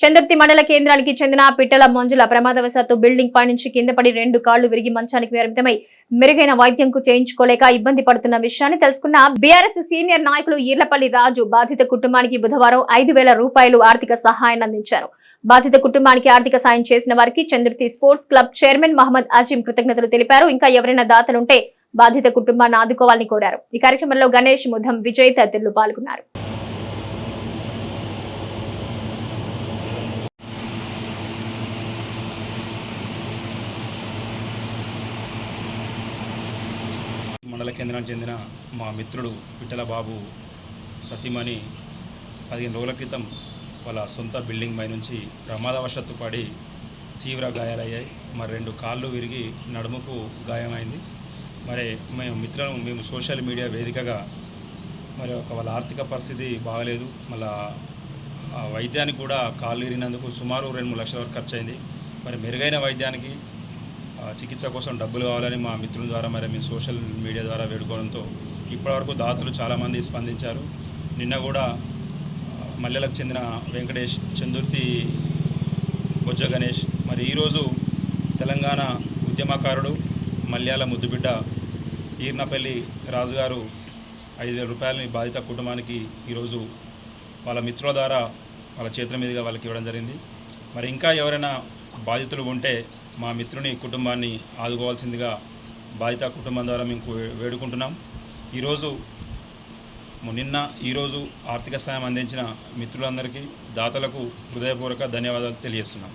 చంద్రతి మండల కేంద్రానికి చెందిన పిట్టల మంజుల ప్రమాదవశాత్తు బిల్డింగ్ పై నుంచి కింద పడి రెండు కాళ్ళు విరిగి మంచానికి పరిమితమై మెరుగైన వైద్యంకు చేయించుకోలేక ఇబ్బంది పడుతున్న విషయాన్ని తెలుసుకున్న బీఆర్ఎస్ సీనియర్ నాయకులు ఈర్లపల్లి రాజు బాధిత కుటుంబానికి బుధవారం ఐదు వేల రూపాయలు ఆర్థిక సహాయాన్ని అందించారు. బాధిత కుటుంబానికి ఆర్థిక సాయం చేసిన వారికి Chandrathi sports club chairman Mohammed Azeem కృతజ్ఞతలు తెలిపారు. ఇంకా ఎవరైనా దాతలుంటే బాధిత కుటుంబాన్ని ఆదుకోవాలని కోరారు. ఈ కార్యక్రమంలో గణేష్ ముధం విజయ్ తదితరులు పాల్గొన్నారు. మండల కేంద్రానికి చెందిన మా మిత్రుడు పిట్టల బాబు సతీమణి పదిహేను రోజుల క్రితం వాళ్ళ సొంత బిల్డింగ్ పై నుంచి ప్రమాదవశత్తు పడి తీవ్ర గాయాలయ్యాయి. మరి రెండు కాళ్ళు విరిగి నడుముకు గాయమైంది. మరి మేము మిత్రులు మేము సోషల్ మీడియా వేదికగా మరి ఒక వాళ్ళ ఆర్థిక పరిస్థితి బాగలేదు. మళ్ళా ఆ వైద్యానికి కూడా కాళ్ళు ఇరిగినందుకు సుమారు రెండు మూడు లక్షల వరకు ఖర్చు అయింది మరి మెరుగైన వైద్యానికి చికిత్స కోసం డబ్బులు కావాలని మా మిత్రుల ద్వారా మరి మేము సోషల్ మీడియా ద్వారా వేడుకోవడంతో ఇప్పటివరకు దాతలు చాలామంది స్పందించారు. నిన్న కూడా మల్లెలకు చెందిన వెంకటేష్ చందుర్తి బొజ్జ గణేష్ మరి ఈరోజు తెలంగాణ ఉద్యమకారుడు మల్యాల ముద్దుబిడ్డ ఈర్నపల్లి రాజుగారు ఐదు వేల రూపాయలని బాధిత కుటుంబానికి ఈరోజు వాళ్ళ మిత్రుల ద్వారా వాళ్ళ చేతుల మీదుగా వాళ్ళకి ఇవ్వడం జరిగింది. మరి ఇంకా ఎవరైనా బాధితులు ఉంటే మా మిత్రుని కుటుంబాన్ని ఆదుకోవాల్సిందిగా బాధిత కుటుంబం ద్వారా మేము వేడుకుంటున్నాం. ఈరోజు నిన్న ఈరోజు ఆర్థిక సాయం అందించిన మిత్రులందరికీ దాతలకు హృదయపూర్వక ధన్యవాదాలు తెలియజేస్తున్నాం.